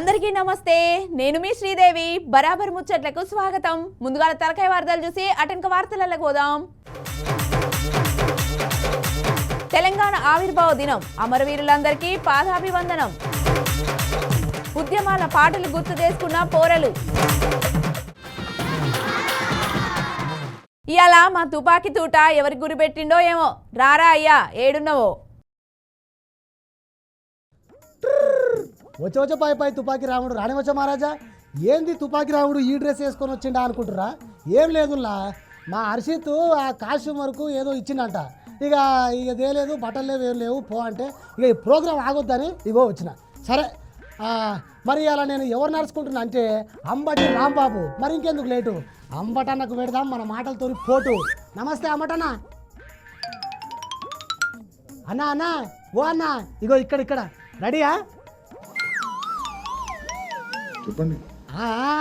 అందరికీ నమస్తే. నేను మీ శ్రీదేవి. బరాబర్ ముచ్చట్లకు స్వాగతం. ముందుగా తలకాయ వార్తలు చూసి అటంక వార్తలకు పోదాం. తెలంగాణ ఆవిర్భావ దినం. అమరవీరులందరికీ పాదాభివందనం. ఉద్యమాల పాటలు గుర్తు చేసుకున్న పోరలు. ఇవాళ మా తుపాకీ తూట ఎవరికి గురిపెట్టిండో ఏమో. రారా అయ్యా ఏడున్నవో? వచ్చే వచ్చే పై పాయి తుపాకీ రాముడు రాని మహారాజా? ఏంది తుపాకీ రాముడు ఈ డ్రెస్ వేసుకొని వచ్చిండా అనుకుంటురా ఏం లేదులా మా హర్షిత్ ఆ కాశ్యం వరకు ఏదో ఇచ్చిందంట ఇక ఇక తేలేదు బట్టలు లేవు ఏం లేవు పో అంటే ఇక ఈ ప్రోగ్రామ్ ఆగొద్దని ఇగో వచ్చిన. సరే మరి అలా నేను ఎవరు నడుచుకుంటున్నా అంటే అంబటి రాంబాబు. మరి ఇంకెందుకు లేటు? అంబటన్నకు పెడదాం మన మాటలతో పోటు. నమస్తే అంబటన్న. అన్నా అన్నా ఓ అన్నా ఇగో ఇక్కడ ఇక్కడ. రెడీయా? చెప్పండి.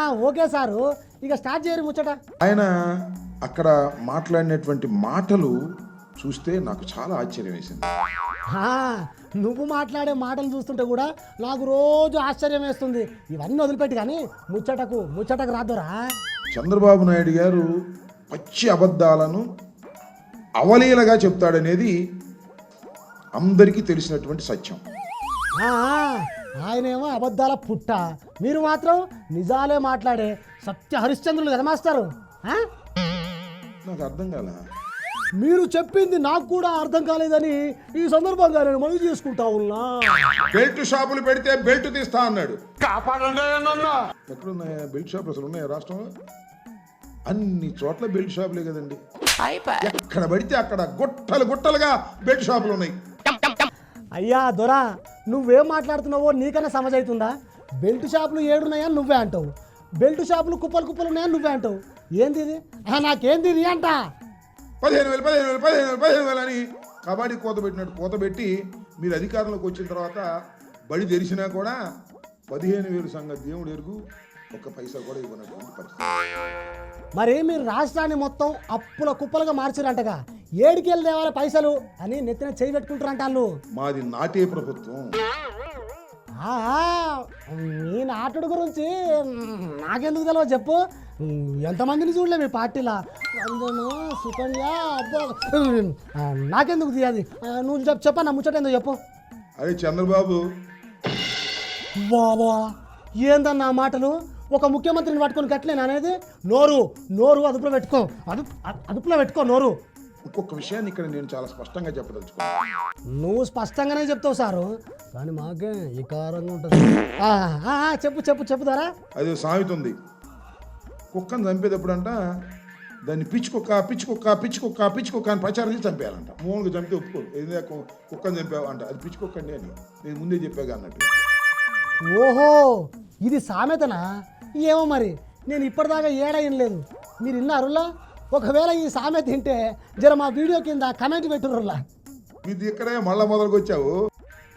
Okay sir. ఇక స్టార్ట్ చేయరు ముచ్చట. ఆయన అక్కడ మాట్లాడినటువంటి మాటలు చూస్తే నాకు చాలా ఆశ్చర్యం వేసింది. నువ్వు మాట్లాడే మాటలు చూస్తుంటే కూడా నాకు రోజు ఆశ్చర్యం వేస్తుంది. ఇవన్నీ వదిలిపెట్టి కానీ ముచ్చటకు ముచ్చటకు రాదురా. చంద్రబాబు నాయుడు గారు పచ్చి అబద్ధాలను అవలీలగా చెప్తాడనేది అందరికీ తెలిసినటువంటి సత్యం. ఆ, ఆయనేమో అబద్ధాల పుట్ట. మీరు మాత్రం నిజాలే మాట్లాడే సత్య హరిశ్చంద్రులు కదా మాస్టారు? ఆ? నాకు అర్థం కాల. మీరు చెప్పింది నాకు కూడా అర్థం కాలేదని ఈ సందర్భంగా నేను మనవి చేసుకుంటా ఉన్నా. బెల్ట్ షాపులు పెడితే బెల్ట్ తీస్తా అన్నాడు. ఎక్కడున్నాయా? బెల్ట్ షాపులు అసలు ఉన్నాయా రాష్ట్రంలో? అన్ని చోట్ల బెల్ట్ షాపులే కదండి. ఎక్కడ పడితే అక్కడ గుట్టలు గుట్టలుగా బెల్ట్ షాపులు ఉన్నాయి. అయ్యా దొరా నువ్వేం మాట్లాడుతున్నావో నీకన్నా సమజ్ అవుతుందా? బెల్ట్ షాపులు ఏడున్నాయని నువ్వే అంటావు. బెల్ట్ షాపులు కుప్పలు కుప్పలు ఉన్నాయని నువ్వే అంటావు. ఏంది ఇది? నాకేంది ఇది అంట? పదిహేను వేలు పదిహేను వేలు పదిహేను వేలు పదిహేను వేలు అని కబడ్డీ కోత పెట్టినట్టు కోత పెట్టి మీరు అధికారంలోకి వచ్చిన తర్వాత బడి తెరిచినా కూడా పదిహేను వేలు సంగతి దేవుడు ఎరుగు. ఒక్క పైసా కూడా ఇవ్వనటువంటి పరిస్థితి. మరి మీరు రాష్ట్రాన్ని మొత్తం అప్పుల కుప్పలుగా మార్చారంటగా. ఏడికెళ్ళి తేవాలి పైసలు అని నెత్తిన చేయి పెట్టుకుంటారంట వాళ్ళు. మాది నాటే ప్రభుత్వం. మీ నాటుడు గురించి నాకెందుకు తెలియదు చెప్పు. ఎంతమందిని చూడలే మీ పార్టీలా? అందను సుకన్య నాకెందుకు తీయాది ఆ, నువ్వు చెప్పు చెప్పన్నా ముచ్చట ఎందుకు చెప్పు. అరే చంద్రబాబు. బాబా ఏందన్న మాటలు? ఒక ముఖ్యమంత్రిని పట్టుకొని కట్టలేను అనేది? నోరు నోరు అదుపులో పెట్టుకో. అదు అదుపులో పెట్టుకో నోరు. ఇంకొక విషయాన్ని ఇక్కడ నేను చాలా స్పష్టంగా చెప్పదలుచుకున్నాను నువ్వు స్పష్టంగానే చెప్తావు సారు. కానీ మాకే వికారంగా ఉంటుంది. చెప్పు చెప్పు చెప్పు ద్వారా అది సామెత ఉంది. కుక్కను చంపేటప్పుడంట దాన్ని పిచ్చి కుక్క పిచ్చి కుక్క పిచ్చి కుక్క పిచ్చి కుక్క అని ప్రచారం చేసి చంపేయాలంట. మూలుగా చంపితే ఒప్పుకోరు. ఏదో కుక్కను చంపావు అంట. అది పిచ్చి కుక్క అండి అని. నేను ముందే చెప్పాగా అన్నట్టు. ఓహో ఇది సామెతనా? ఏమో మరి నేను ఇప్పటిదాకా ఏడైన లేదు. మీరు విన్నారులా? ఒకవేళ ఈ సామెత తింటే జర మా వీడియో కింద కమెంట్ పెట్టుర్రులా ఇది ఇక్కడే మళ్ళా మొదలుకు వచ్చావు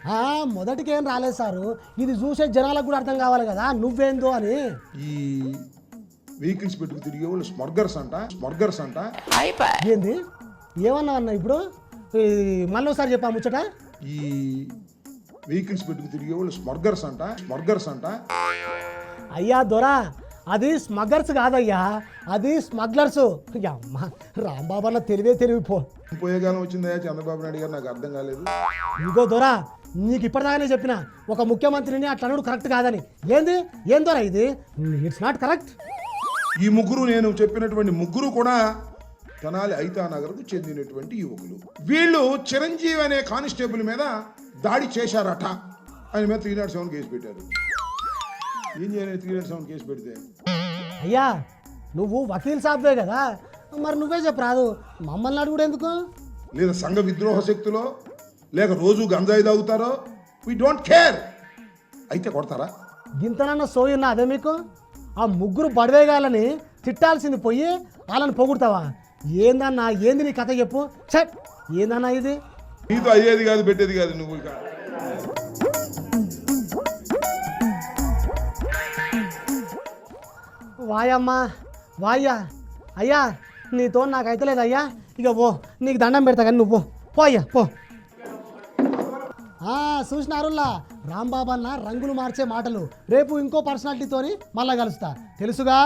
ఆ, మొదటికేం రాలేదు సారు. ఇది చూసే జనాలకు కూడా అర్థం కావాలి కదా నువ్వేందో అని. ఈ వెహికల్స్ పెట్టుకు తిరిగే వాళ్ళు స్మర్గర్స్ అంట స్మర్గర్స్ అంట. ఏంది? ఏమన్నా అన్న ఇప్పుడు? మళ్ళీ ఒకసారి చెప్పా ముచ్చట. ఈ వెహికల్స్ పెట్టుకు తిరిగే వాళ్ళు స్మర్గర్స్ అంట స్మర్గర్స్ అంట. అయ్యా దొరా అది స్మగ్లర్స్ కాదయ్యా అది స్మగ్లర్స్. అమ్మ రాంబాబు అన్న తెలివే తెలివిపో పోయే కాలం వచ్చిందా చంద్రబాబు నాయుడు గారు నాకు అర్థం కాలేదు. ఇంకో దొరా నీకు ఇప్పటిదాకానే చెప్పిన ఒక ముఖ్యమంత్రిని అట్లా అనడు కరెక్ట్ కాదని. ఏంది? ఏం దొరా ఇది? It's not correct. ఈ ముగ్గురు నేను చెప్పినటువంటి ముగ్గురు కూడా తెనాలి ఐతానగర్కు చెందినటువంటి యువకులు. వీళ్ళు చిరంజీవి అనే కానిస్టేబుల్ మీద దాడి చేశారట. ఆయన మీద త్రీ నాట్ సెవెన్ కేసు పెట్టారు. ఏం చేయాలి త్రీ నాట్ సెవెన్ కేసు పెడితే. అయ్యా నువ్వు వకీల్ సాబ్వే కదా. మరి నువ్వే చెప్పు రాదు. మమ్మల్ని అడుగుడు ఎందుకు? లేదా సంఘ విద్రోహ శక్తులో లేక రోజు గంజాయి తాగుతారో? వీ డోంట్ కేర్ అయితే కొడతారా? గింతనన్న సోయున్నా అదే మీకు? ఆ ముగ్గురు బడివేగాలని తిట్టాల్సింది పోయి వాళ్ళని పొగుడతావా? ఏందన్నా ఏంది నీ కథ చెప్పు? చట్ ఏందన్నా ఇది? నీతో అయ్యేది కాదు పెట్టేది కాదు నువ్వు ఇక. వాయమ్మా వాయ్యా. అయ్యా నీతో నాకు అయితే లేదు అయ్యా ఇక పో నీకు దండం పెడతా కానీ నువ్వు పో. పో అయ్యా పో. చూసినారుల్లా రాంబాబు అన్న రంగులు మార్చే మాటలు. రేపు ఇంకో పర్సనాలిటీతోని మళ్ళా కలుస్తా. తెలుసుగా?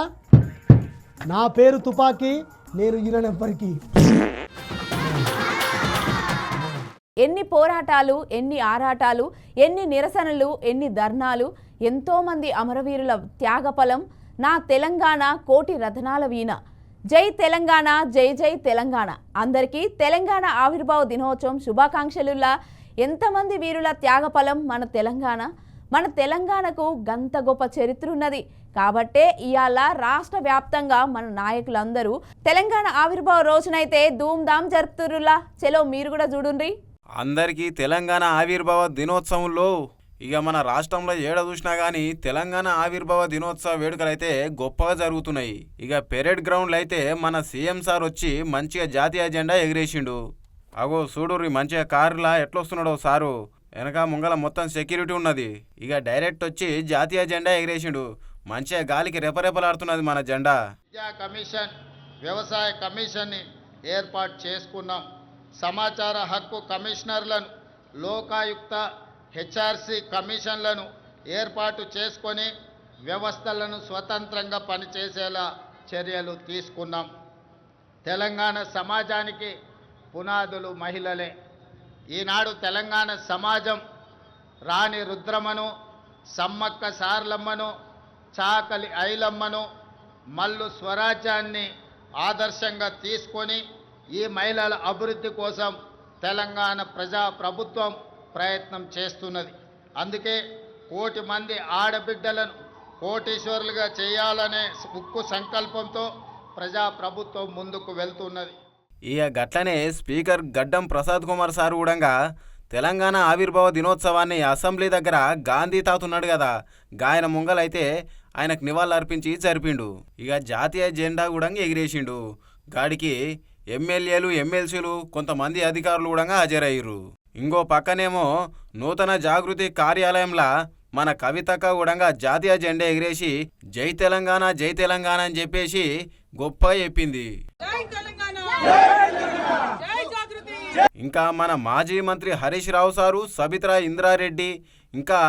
నా పేరు తుపాకీ నేను ఈయన ఎన్ని పోరాటాలు ఎన్ని ఆరాటాలు ఎన్ని నిరసనలు ఎన్ని ధర్నాలు ఎంతోమంది అమరవీరుల త్యాగఫలం నా తెలంగాణ కోటి రథనాల వీణ. జై తెలంగాణ జై జై తెలంగాణ. అందరికీ తెలంగాణ ఆవిర్భావ దినోత్సవం శుభాకాంక్షలులా ఎంతమంది వీరుల త్యాగఫలం మన తెలంగాణ? మన తెలంగాణకు గంత గొప్ప చరిత్ర ఉన్నది కాబట్టే ఇవాళ రాష్ట్ర వ్యాప్తంగా మన నాయకులందరూ తెలంగాణ ఆవిర్భావ రోజునైతే ధూమ్ధామ్ జరుపుతురులా చలో మీరు కూడా చూడుండ్రి. అందరికీ తెలంగాణ ఆవిర్భావ దినోత్సవంలో ఇక మన రాష్ట్రంలో ఏడ చూసినా కానీ తెలంగాణ ఆవిర్భావ దినోత్సవ వేడుకలు అయితే గొప్పగా జరుగుతున్నాయి. ఇక పెరేడ్ గ్రౌండ్లో అయితే మన సీఎం సార్ వచ్చి మంచిగా జాతీయ జెండా ఎగిరేసిండు. అగో చూడుర్రి మంచిగా కారులా ఎట్లొస్తున్నాడో సారు? వెనక ముంగల మొత్తం సెక్యూరిటీ ఉన్నది. ఇక డైరెక్ట్ వచ్చి జాతీయ జెండా ఎగిరేసిండు. మంచిగా గాలికి రెపరెపలాడుతున్నది మన జెండా. కమిషన్ వ్యవసాయ కమిషన్ని ఏర్పాటు చేసుకున్నాం. సమాచార హక్కు కమిషనర్లను లోకాయుక్త హెచ్ఆర్సి కమిషన్లను ఏర్పాటు చేసుకొని వ్యవస్థలను స్వతంత్రంగా పనిచేసేలా చర్యలు తీసుకున్నాం. తెలంగాణ సమాజానికి పునాదులు మహిళలే. ఈనాడు తెలంగాణ సమాజం రాణి రుద్రమను సమ్మక్క సార్లమ్మను చాకలి ఐలమ్మను మల్లు స్వరాజ్యాన్ని ఆదర్శంగా తీసుకొని ఈ మహిళల అభివృద్ధి కోసం తెలంగాణ ప్రజా ప్రభుత్వం ప్రయత్నం చేస్తున్నది. అందుకే కోటి మంది ఆడబిడ్డలను కోటీశ్వరులుగా చేయాలనే ఉక్కు సంకల్పంతో ప్రజా ప్రభుత్వం ముందుకు వెళ్తున్నది. ఇక గట్లనే స్పీకర్ గడ్డం ప్రసాద్ కుమార్ సార్ కూడా తెలంగాణ ఆవిర్భావ దినోత్సవాన్ని అసెంబ్లీ దగ్గర గాంధీ తాతున్నాడు కదా. గాయన ముంగలైతే ఆయనకు నివాళులర్పించి జరిపిండు. ఇక జాతీయ జెండా కూడా ఎగిరేసిండు. గాడికి ఎమ్మెల్యేలు ఎమ్మెల్సీలు కొంతమంది అధికారులు కూడా హాజరయ్యారు. ఇంకో పక్కనేమో నూతన జాగృతి కార్యాలయంలో మన కవితక్క కూడా జాతీయ జెండా ఎగిరేసి జై తెలంగాణ జై తెలంగాణ అని చెప్పేసి గొప్ప చెప్పింది. ఇంకా మన మాజీ మంత్రి హరీష్ రావు సారు సబిత్రా ఇంద్రారెడ్డి ఇంకా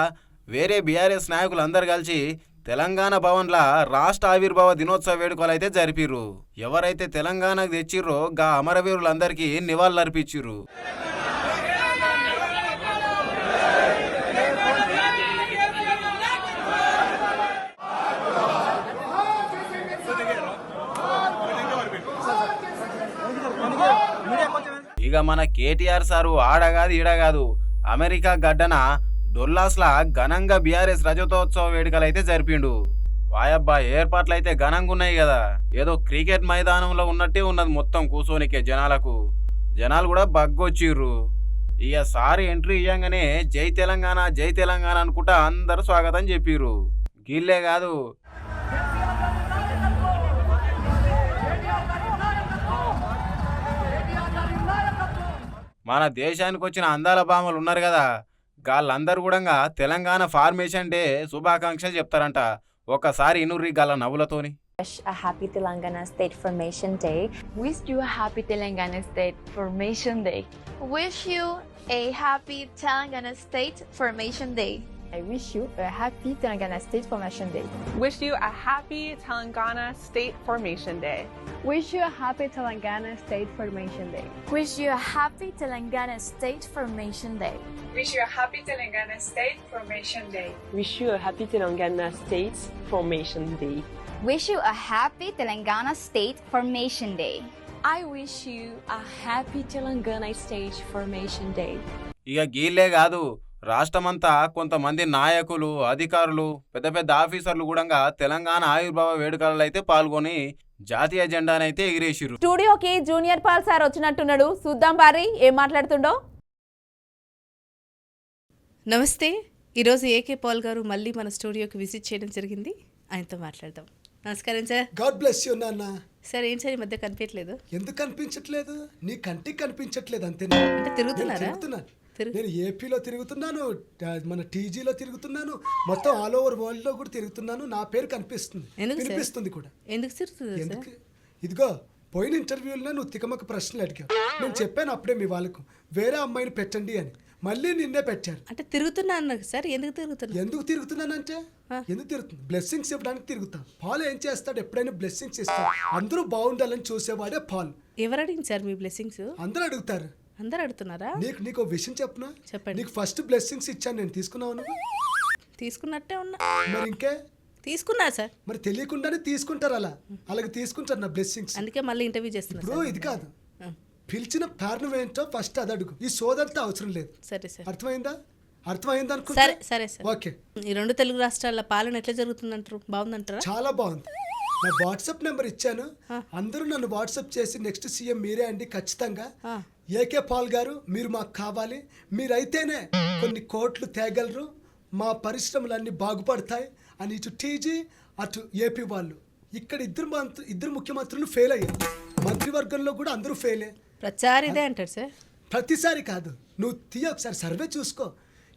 వేరే బీఆర్ఎస్ నాయకులు అందరు కలిసి తెలంగాణ భవన్ల రాష్ట్ర ఆవిర్భావ దినోత్సవ వేడుకలు అయితే జరిపిర్రు. ఎవరైతే తెలంగాణకు తెచ్చిర్రో గా అమరవీరులందరికీ నివాళులర్పించిర్రు. ఇక మన కేటీఆర్ సారు ఆడగాదు ఈడగాదు. అమెరికా గడ్డన డొల్లాస్లా ఘనంగా బీఆర్ఎస్ రజతోత్సవ వేడుకలు అయితే జరిపిండు. వాయబ్బా ఏర్పాట్లు అయితే ఘనంగా ఉన్నాయి కదా ఏదో క్రికెట్ మైదానంలో ఉన్నట్టే ఉన్నది మొత్తం కూసోనికే జనాలకు. జనాలు కూడా బగ్గొచ్చిర్రు. ఇక సారి ఎంట్రీ ఇయ్యంగానే జై తెలంగాణ జై తెలంగాణ అనుకుంటా అందరూ స్వాగతం చెప్పిర్రు. గిల్లే కాదు మన దేశానికి వచ్చిన అందాల భామలు ఉన్నారు కదా వాళ్ళందరూ కూడా తెలంగాణ ఫార్మేషన్ డే శుభాకాంక్షలు చెప్తారంట ఒక్కసారి ఇనుర్రి గల నవ్వులతోని a happy Telangana State Formation Day. Wish you a happy Telangana State Formation Day. Wish you a happy Telangana State Formation Day. I wish you a happy Telangana State Formation Day. Wish you a happy Telangana State Formation Day. Wish you a happy Telangana State Formation Day. Wish you a happy Telangana State Formation Day. Wish you a happy Telangana State Formation Day. Wish you a happy Telangana State Formation Day. Wish you a happy Telangana State Formation Day. I wish you a happy Telangana State Formation Day. ఇక గీళ్ళే కాదు రాష్ట్రమంతా కొంతమంది నాయకులు అధికారులు పెద్ద పెద్ద ఆఫీసర్లు కూడా తెలంగాణ ఆవిర్భావ వేడుకలలో అయితే పాల్గొని జాతీయ జెండానైతే ఎగిరేసిర్రు. స్టూడియోకి జూనియర్ పాల్ సార్ వచ్చినట్టున్నాడు. చూద్దాం బారి ఏం మాట్లాడుతుండో. నమస్తే. ఈరోజు ఏకే పాల్ గారు మళ్ళీ మన స్టూడియోకి విజిట్ చేయడం జరిగింది. ఆయనతో మాట్లాడదాం. నమస్కారం సార్. గాడ్ బ్లెస్ యూ నాన్న. సార్ ఏం సార్ ఈ మధ్య కనిపించలేదు ఎందుకు కనిపించట్లేదు? నీ కంటికి కనిపించట్లేదు అంతే అంటే తిరుగుతున్నారా? తిరుగుతున్నాను తిరుగు- నేను ఏపీలో తిరుగుతున్నాను మన టీజీలో తిరుగుతున్నాను మొత్తం ఆల్ ఓవర్ వరల్డ్లో కూడా తిరుగుతున్నాను. నా పేరు కనిపిస్తుంది? వినిపిస్తుంది కూడా. ఎందుకు తిరుగుతుంది ఇదిగో పోయిన ఇంటర్వ్యూలో నువ్వు తికమక ప్రశ్నలు అడిగావు. నేను చెప్పాను అప్పుడే మీ వాళ్ళకు వేరే అమ్మాయిని పెట్టండి అని. మళ్ళీ నిన్నే పెట్టారు. అంటే తిరుగుతున్నా అన్నారు సార్ ఎందుకు తిరుగుతున్నా? ఎందుకు తిరుగుతున్నానంటే? ఎందుకు తిరుగుతుంది బ్లెస్సింగ్స్ ఇవ్వడానికి తిరుగుతాం. పాల్ ఏం చేస్తాడు? ఎప్పుడైనా బ్లెస్సింగ్స్ ఇస్తాడు. అందరూ బాగుండాలని చూసేవాడే పాల్. ఎవరు అడిగింది సార్ మీ బ్లెస్సింగ్స్? అందరూ అడుగుతారు. అందరు అడుగుతున్నారా? నీకు నీకు విషయం చెప్పనా? చెప్పండి. నీకు ఫస్ట్ బ్లెస్సింగ్స్ ఇచ్చాను నేను తీసుకున్నావు తీసుకున్నట్టే ఉన్నా. మరి ఇంకే? తీసుకున్నా సార్. మరి తెలియకుండానే తీసుకుంటారు అలా. అలాగే తీసుకుంటారు నా బ్లెస్సింగ్స్ అందుకే మళ్ళీ ఇంటర్వ్యూ చేస్తున్నా ఇది కాదు. పిలిచిన కారణం ఏంటో ఫస్ట్ అది అడుగు. ఈ సోదంతా అవసరం లేదు. సరే సార్. అర్థమైందా? అర్థమైందా అనుకుంటా? సరే సరే సార్. ఓకే. ఈ రెండు తెలుగు రాష్ట్రాల పాలన ఎట్లా జరుగుతుందంటారు? బాగుందంటారా? చాలా బాగుంది. నా వాట్సాప్ నెంబర్ ఇచ్చాను. అందరూ నన్ను వాట్సాప్ చేసి నెక్స్ట్ సీఎం మీరే అండి ఖచ్చితంగా. ఏకే పాల్ గారు మీరు మాకు కావాలి. మీరైతేనే కొన్ని కోట్లు తేగలరు. మా పరిశ్రమలన్నీ బాగుపడతాయి అని ఇటు టీజీ అటు ఏపీ వాళ్ళు. ఇక్కడ ఇద్దరు మంత్రి ఇద్దరు ముఖ్యమంత్రులు ఫెయిల్ అయ్యారు. మంత్రివర్గంలో కూడా అందరూ ఫెయిలే ప్రచారం ఇదే అంటారు సార్. ప్రతిసారి కాదు. నువ్వు తీయ ఒకసారి సర్వే చూసుకో.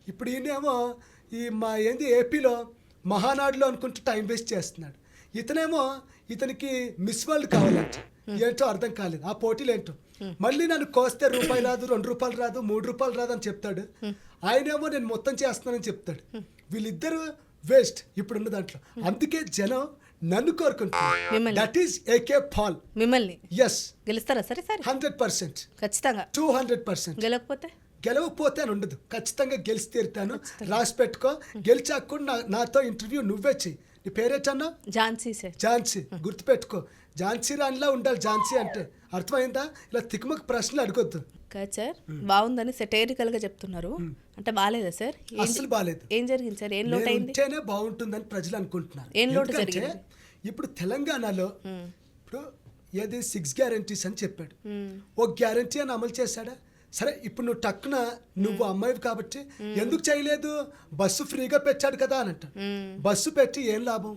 ఇప్పుడు ఈయనేమో ఈ మా ఏంది ఏపీలో మహానాడులో అనుకుంటూ టైం వేస్ట్ చేస్తున్నాడు. ఇతనేమో ఇతనికి మిస్ వరల్డ్ కావాలంట. ఏంటో అర్థం కాలేదు. ఆ పోటీలు ఏంటో మళ్ళీ నన్ను కోస్తే రూపాయి రాదు రెండు రూపాయలు రాదు మూడు రూపాయలు రాదు అని చెప్తాడు. ఆయనేమో నేను మొత్తం చేస్తున్నానని చెప్తాడు. వీళ్ళిద్దరు వేస్ట్ ఇప్పుడున్న దాంట్లో. అందుకే జనం నన్ను. దట్ ఈస్ ఏకే పాల్ మిమ్మల్ని. ఎస్ గెలుస్తారా? సరే సరే. హండ్రెడ్ పర్సెంట్ ఖచ్చితంగా. టూ హండ్రెడ్ పర్సెంట్ గెలవకపోతే? గెలవకపోతే అని ఉండదు. ఖచ్చితంగా గెలిచి తీరుతాను. రాసి పెట్టుకో. గెలిచాక కూడా నా నాతో ఇంటర్వ్యూ నువ్వే చెయ్యి. నీ పేరేటన్నా? ఝాన్సీ సార్. ఝాన్సీ. గుర్తుపెట్టుకో. ఝాన్సీ రాణిలా ఉండాలి. ఝాన్సీ అంటే. అర్థమైందా? ఇలా తిక్కుమక ప్రశ్నలు అడగొద్దు. కాదు సార్. బాగుందని సెటైరికల్గా చెప్తున్నారు. అంటే బాగాలేదా సార్? అస్సలు బాలేదు. ఏం జరిగింది సార్? ఏం లోటు అయింది? ఉంటేనే బాగుంటుందని ప్రజలు అనుకుంటున్నారు. ఏం లోటు జరిగింది? ఇప్పుడు తెలంగాణలో ఇప్పుడు ఏది సిక్స్ గ్యారంటీస్ అని చెప్పాడు. ఒక గ్యారంటీ అని అమలు చేశాడా? సరే ఇప్పుడు నువ్వు టక్కున నువ్వు అమ్మాయివి కాబట్టి ఎందుకు చేయలేదు? బస్సు ఫ్రీగా పెట్టాడు కదా అని అంట బస్సు పెట్టి ఏం లాభం?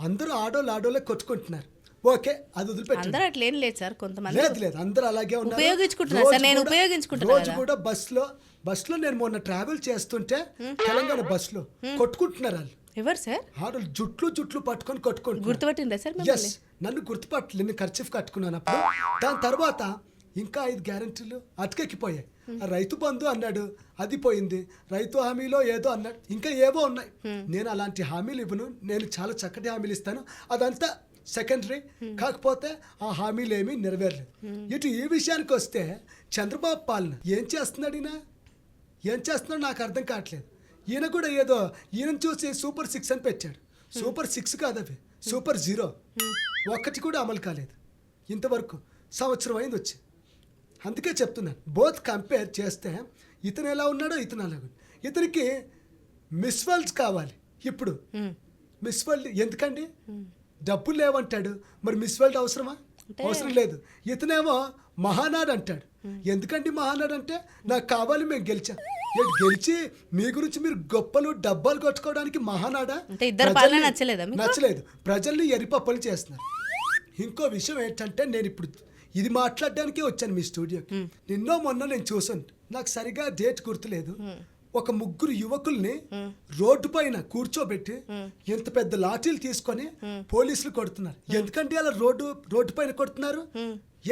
అందరూ ఆడోళ్ళు ఆడోళ్ళే కొట్టుకుంటున్నారు. ఓకే అది వదిలిపెట్టు అందరూ అట్లా ఏం లేదు సార్ కొంతమంది లేదు లేదు అందరూ అలాగే ఉన్నారు. ఉపయోగించుకుంటున్నారు సార్, రోజు నేను కూడా- రోజు. కూడా బస్సులో బస్సులో నేను మొన్న ట్రావెల్ చేస్తుంటే తెలంగాణ బస్సులో కొట్టుకుంటున్నారు వాళ్ళు. ఎవరు సార్? ఆడలు జుట్లు జుట్లు పట్టుకొని కొట్టుకుంటున్నారు. గుర్తుపట్టిందా సార్ ఎస్ నన్ను గుర్తుపట్టలేదు నేను ఖర్చు కట్టుకున్నాను అప్పుడు. దాని తర్వాత ఇంకా ఐదు గ్యారంటీలు అటకెక్కిపోయాయి. రైతు బంధు అన్నాడు అది పోయింది. రైతు హామీలో ఏదో అన్నాడు ఇంకా ఏవో ఉన్నాయి. నేను అలాంటి హామీలు ఇవ్వను. నేను చాలా చక్కటి హామీలు ఇస్తాను. అదంతా సెకండరీ కాకపోతే ఆ హామీలు ఏమీ నెరవేరలేదు. ఇటు ఈ విషయానికి వస్తే చంద్రబాబు పాలన ఏం చేస్తున్నాడు ఈయన? ఏం చేస్తున్నాడో నాకు అర్థం కావట్లేదు. ఈయన కూడా ఏదో ఈయన చూసి సూపర్ సిక్స్ అని పెట్టాడు. సూపర్ సిక్స్ కాదు అవి. Super zero. ఒక్కటి కూడా అమలు కాలేదు. ఇంతవరకు సంవత్సరం అయింది వచ్చి. అందుకే చెప్తున్నాను. బోత్ కంపేర్ చేస్తే ఇతను ఎలా ఉన్నాడో ఇతను అలాగే ఉన్నాడు. ఇతనికి మిస్ వరల్డ్స్ కావాలి ఇప్పుడు. మిస్ వరల్డ్ ఎందుకండి? డబ్బులు లేవంటాడు. మరి మిస్ వరల్డ్ అవసరమా? అవసరం లేదు. ఇతనేమో మహానాడు అంటాడు. ఎందుకండి మహానాడు అంటే? నాకు కావాలి మేము గెలిచాం. గెలిచి మీ గురించి మీరు గొప్పలు డబ్బాలు కొట్టుకోవడానికి మహానాడా? నచ్చలేదు ప్రజల్ని ఎరిపప్పలు చేస్తున్నారు. ఇంకో విషయం ఏంటంటే నేను ఇప్పుడు ఇది మాట్లాడడానికే వచ్చాను మీ స్టూడియోకి. నిన్నో మొన్న నేను చూసాను నాకు సరిగా డేట్ గుర్తులేదు. ఒక ముగ్గురు యువకుల్ని రోడ్డు పైన కూర్చోబెట్టి ఎంత పెద్ద లాఠీలు తీసుకొని పోలీసులు కొడుతున్నారు. ఎందుకంటే అలా రోడ్డు రోడ్డు పైన కొడుతున్నారు?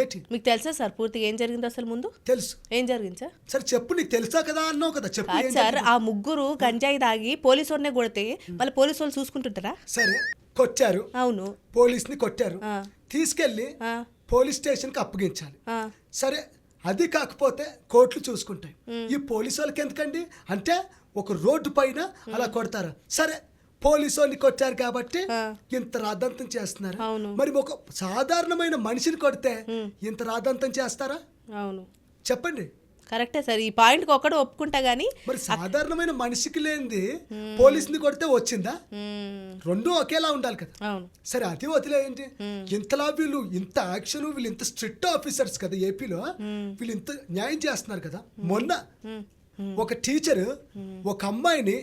ఏటి? మీకు తెలుసా సార్ పూర్తిగా ఏం జరిగిందో అసలు ముందు? తెలుసు. ఏం జరిగింది సార్? సరే చెప్పు నీకు తెలుసా కదా అన్నావు కదా చెప్పు సార్? ఆ ముగ్గురు గంజాయి తాగి పోలీసు వాడినే కొడితే మళ్ళీ పోలీసు వాళ్ళు చూసుకుంటుంటారా? సరే కొట్టారు. అవును. పోలీస్ని కొట్టారు. ఆ. పోలీస్ స్టేషన్కి అప్పగించాలి. సరే అది కాకపోతే కోర్టులు చూసుకుంటాయి. ఈ పోలీసు వాళ్ళకి ఎందుకండి? అంటే ఒక రోడ్డు పైన అలా కొడతారు. సరే పోలీసు వాళ్ళని కొట్టారు కాబట్టి ఇంత రాద్ధాంతం చేస్తున్నారు. మరి ఒక సాధారణమైన మనిషిని కొడితే ఇంత రాద్ధాంతం చేస్తారా? అవును. చెప్పండి. కరెక్టే సార్. ఈ పాయింట్కి ఒక్కడు ఒప్పుకుంటా కానీ మరి సాధారణమైన మనిషికి లేనిది పోలీసుని కొడితే వచ్చిందా? రెండు ఒకేలా ఉండాలి కదా. సరే అది వదిలేయండి ఇంతలా వీళ్ళు ఇంత యాక్షన్ వీళ్ళు ఇంత స్ట్రిక్ట్ ఆఫీసర్స్ కదా ఏపీలో వీళ్ళు ఇంత న్యాయం చేస్తున్నారు కదా. మొన్న ఒక టీచర్ ఒక అమ్మాయిని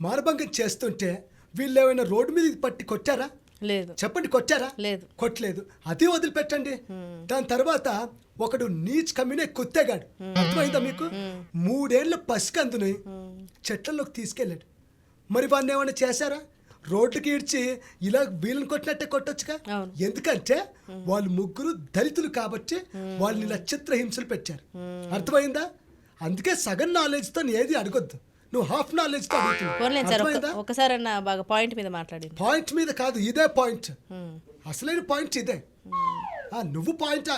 మానభంగం చేస్తుంటే వీళ్ళు ఏమైనా రోడ్డు మీద పట్టి కొట్టారా? లేదు. చెప్పండి కొట్టారా? లేదు. కొట్టలేదు. అది వదిలిపెట్టండి. దాని తర్వాత ఒకడు నీచ్ కమ్మినే కొత్తగాడు. అర్థమైందా మీకు? మూడేళ్ళ పసికందుని చెట్లలోకి తీసుకెళ్ళాడు. మరి వాడిని ఏమైనా చేశారా? రోడ్డుకి ఈడ్చి ఇలా వీళ్ళని కొట్టినట్టే కొట్టొచ్చుగా? ఎందుకంటే వాళ్ళు ముగ్గురు దళితులు కాబట్టి వాళ్ళని ఇలా చిత్రహింసలు పెట్టారు. అర్థమైందా? అందుకే సగం నాలెడ్జ్తో ఏది అడగొద్దు. నువ్వు హాఫ్ నాలెడ్జ్తో పోన్లేదు సార్ ఒక్క- అడుగుతున్నావు ఒక్కసారన్నా బాగా పాయింట్ మీద మాట్లాడింది. పాయింట్ మీద కాదు ఇదే పాయింట్ అసలైన పాయింట్ ఇదే. ఆ, నువ్వు పాయింట్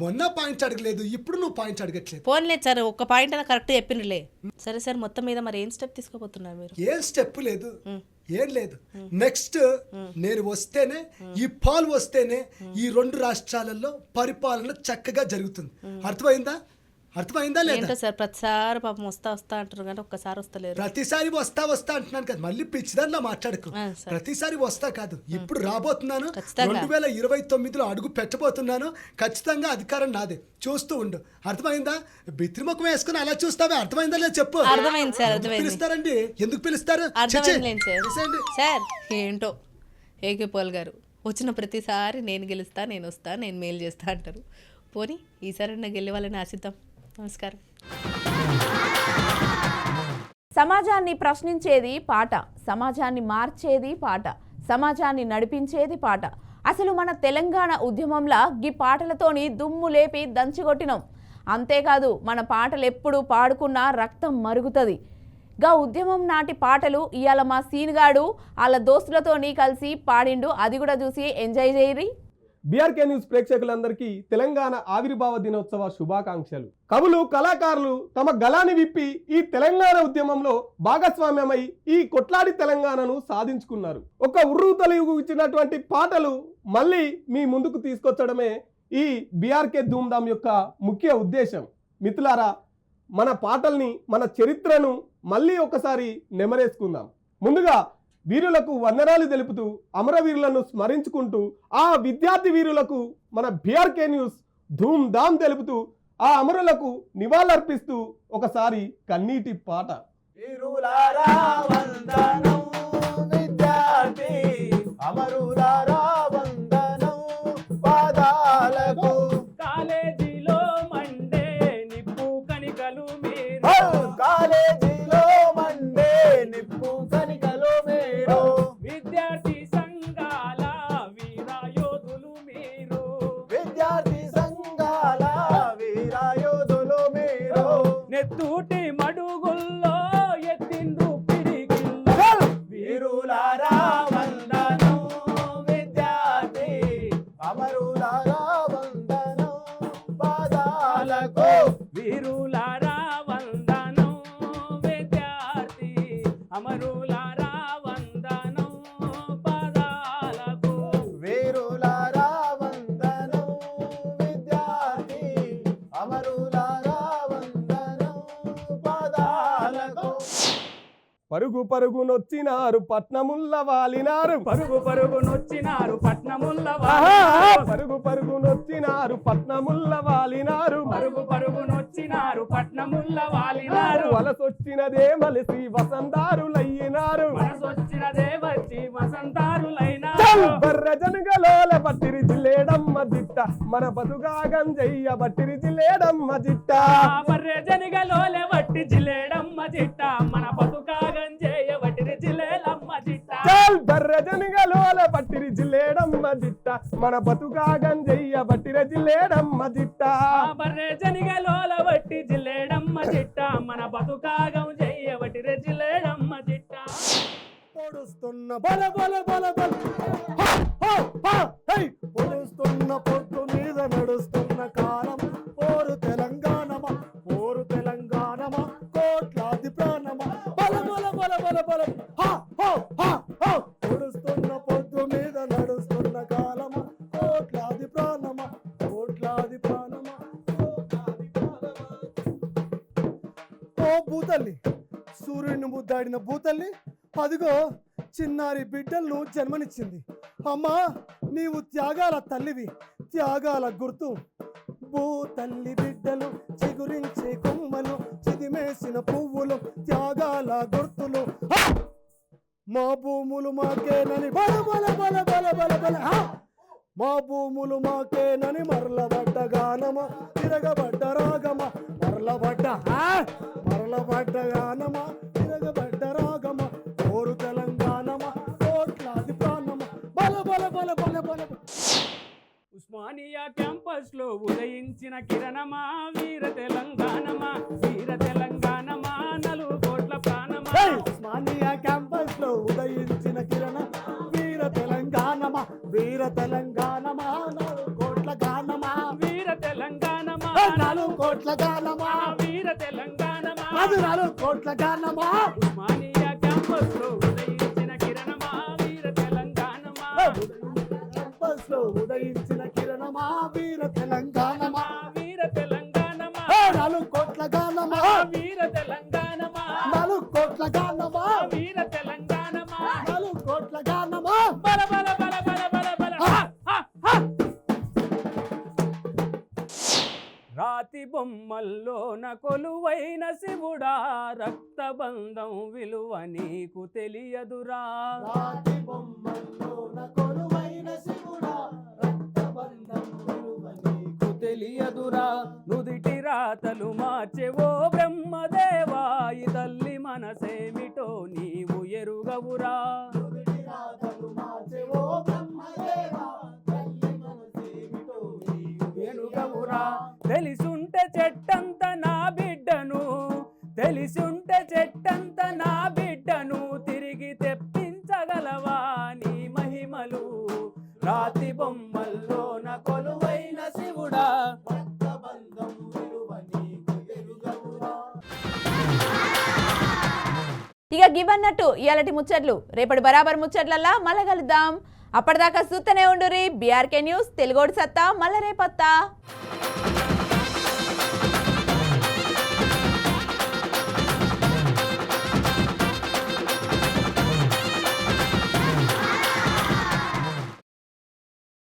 మొన్న పాయింట్ అడగలేదు ఇప్పుడు నువ్వు పాయింట్ అడగట్లేదు. పోన్లేదు సార్ ఒక్క పాయింట్ అలా కరెక్ట్ చెప్పినలే సరే సార్ మొత్తం మీద మరి ఏం స్టెప్ తీసుకోబోతున్నారు మీరు? ఏం స్టెప్ లేదు. ఏం లేదు. నెక్స్ట్ నేను వస్తేనే ఈ పాలు వస్తేనే ఈ రెండు రాష్ట్రాలలో పరిపాలన చక్కగా జరుగుతుంది. అర్థమైందా? అర్థమైందా లేదా? ఏంటో సార్ ప్రతిసారి పాపం వస్తా వస్తా అంటారు కానీ ఒక్కసారి వస్తలేరు. ప్రతిసారి వస్తా వస్తా అంటున్నాను కదా మళ్ళీ పిచ్చిదానిలా మాట్లాడుకో. ఆ, సరే. ప్రతిసారి వస్తా కాదు ఇప్పుడు రాబోతున్నాను ఖచ్చితంగా. రెండు వేల ఇరవై తొమ్మిదిలో అడుగు పెట్టబోతున్నాను ఖచ్చితంగా అధికారం నాదే. చూస్తూ ఉండు. అర్థమైందా? బిత్రిముఖం వేసుకుని అలా చూస్తావే అర్థమైందా లేదా చెప్పు? అర్థమైంది సార్, ఎందుకు అర్థమైంది. పిలుస్తారండి? ఎందుకు పిలుస్తారు? ఛీ, ఛీ. అర్థమైందిలేండి సార్. ఏంటో? ఏకే పాల్ గారు వచ్చిన ప్రతిసారి నేను గెలుస్తా నేను వస్తా నేను మేలు చేస్తా అంటారు. పోనీ ఈసారి నా గెలి వాళ్ళని ఆశిద్దాం. నమస్కారం. సమాజాన్ని ప్రశ్నించేది పాట సమాజాన్ని మార్చేది పాట సమాజాన్ని నడిపించేది పాట. అసలు మన తెలంగాణ ఉద్యమంలా గీ పాటలతోని దుమ్ము లేపి దంచికొట్టినాం అంతేకాదు మన పాటలు ఎప్పుడు పాడుకున్నా రక్తం మరుగుతుంది. గా ఉద్యమం నాటి పాటలు ఇవాళ మా సీన్గాడు వాళ్ళ దోస్తులతోని కలిసి పాడిండు అది కూడా చూసి ఎంజాయ్ చేయరి బీఆర్కే న్యూస్ ప్రేక్షకులందరికీ తెలంగాణ ఆవిర్భావ దినోత్సవ శుభాకాంక్షలు. కవులు కళాకారులు తమ గలాన్ని విప్పి ఈ తెలంగాణ ఉద్యమంలో భాగస్వామ్యమై ఈ కొట్లాడి తెలంగాణను సాధించుకున్నారు. ఒక ఉర్రు ఇచ్చినటువంటి పాటలు మళ్ళీ మీ ముందుకు తీసుకొచ్చడమే ఈ బీఆర్కే ధూమ్ధామ్ యొక్క ముఖ్య ఉద్దేశం. మిత్రులారా మన పాటల్ని మన చరిత్రను మళ్ళీ ఒకసారి నెమరేసుకుందాం. ముందుగా వీరులకు వందనాలు తెలుపుతూ అమరవీరులను స్మరించుకుంటూ ఆ విద్యార్థి వీరులకు మన బీఆర్కే న్యూస్ ధూమ్ ధామ్ తెలుపుతూ ఆ అమరులకు నివాళులర్పిస్తూ ఒకసారి కన్నీటి పాట. కాలేజీలో పరుగు పరుగునొచ్చినారు పట్నముల్ల వాలినారు. పరుగు పరుగు నొచ్చినారు పట్నముల్ల! వారు పరుగు పరుగునొచ్చినారు పట్నముల్ల వాలినారు. పరుగు పరుగు నొచ్చినారు పట్నముల్ల వాలినారు. వలసొచ్చినదే మలిసి వసంతారులయ్యినారు. మనసొచ్చినదే వచ్చి వసంతారులైనారు! బర్ర జనగలోల బట్టిరి జిల్లేడమ్మ జిట్ట. మన బతుగా గంజయ్య బట్టిరి జిల్లేడమ్మ జిట్ట. బర్రె జనిగలోలే వట్టి జిలేడమ్మ చిట్ట చల్ బర్ర జనగలోల బట్టిరి జిల్లేడమ్మ జిట్ట మన బతుగా గంజయ్య బట్టిరి జిల్లేడమ్మ జిట్ట బర్రె జనిగలోల వట్టి జిలేడమ్మ చిట్ట మన బతుకాగం చెయ్య వటిరి జిలేడమ్మ చిట్ట పొడుస్తున్న బల బల బల బల హ, హ, హ, హై! పొడుస్తున్న పొట్టు మీద నడుస్తున్న కాలం భూతల్లి సూర్యుడిని ముద్దాడిన భూతల్లి అదిగో చిన్నారి బిడ్డలను జన్మనిచ్చింది. అమ్మా నీవు త్యాగాల తల్లివి త్యాగాల గుర్తు. భూతల్లి బిడ్డలు చిగురించే కొమ్మలు చిదిమేసిన పువ్వులు త్యాగాల గుర్తులు. మా భూములు మాకేనని బల బల బల బల బల బల హ! మా భూములు మాకేనని మరలబడ్డ గానమ తిరగబడ్డ రాగమ మరలబడ్డ ఆ! మరలబడ్డ గానమ తిరగబడ్డ రాగమ ఓరు తెలంగాణమ కోట్లాది ప్రాణమ బల బల బల బల బల. ఉస్మానియా క్యాంపస్లో ఉదయించిన కిరణమా వీర తెలంగాణమా వీర తెలంగాణమా నలుగు కోట్ల ప్రాణమా! ఉస్మానియా క్యాంపస్లో ఉదయించిన కిరణ వీర తెలంగాణమా వీర తెలంగాణమా నాలుగు కోట్ల గానమా వీర తెలంగాణమా! నాలుగు కోట్ల గానమా నాలుగు కోట్ల గానమా ఉస్మానియా క్యాంపస్లో ఉదయించిన కిరణమా? వీర తెలంగాణమా? క్యాంపస్లో ఉదయించిన కిరణమా? వీర తెలంగాణమా? వీర తెలంగాణమా? హే! నాలుగు కోట్ల గానమా వీర తెలంగాణమా? కొలువైన శివుడా రక్తబంధం విలువ నీకు తెలియదురా. రాతి బొమ్మల్లోన కొలువైన శివుడా రక్తబంధం విలువ నీకు తెలియదురా. నుదిటి రాతలు మార్చెవో బ్రహ్మదేవా ఈ తల్లి మనసేమిటో నీవు ఎరుగవురా. తెలిసుంటే నా బిడ్డను తెలిసుంటే చెట్టంత నా బిడ్డను తిరిగి తెప్పించగలవా నీ మహిమలు? రాతి బొమ్మల్లోన కొలువైన శివుడా. రక్తబంధం ఇక గివన్నట్టు ఇయాలటి ముచ్చట్లు. రేపటి బరాబర్ ముచ్చట్లల్లా మళ్ళా కలుద్దాం. అప్పటిదాకా చూస్తూనే ఉండుర్రి బీఆర్కే న్యూస్ తెలుగోడు సత్తా మళ్ళా రేపత్తా.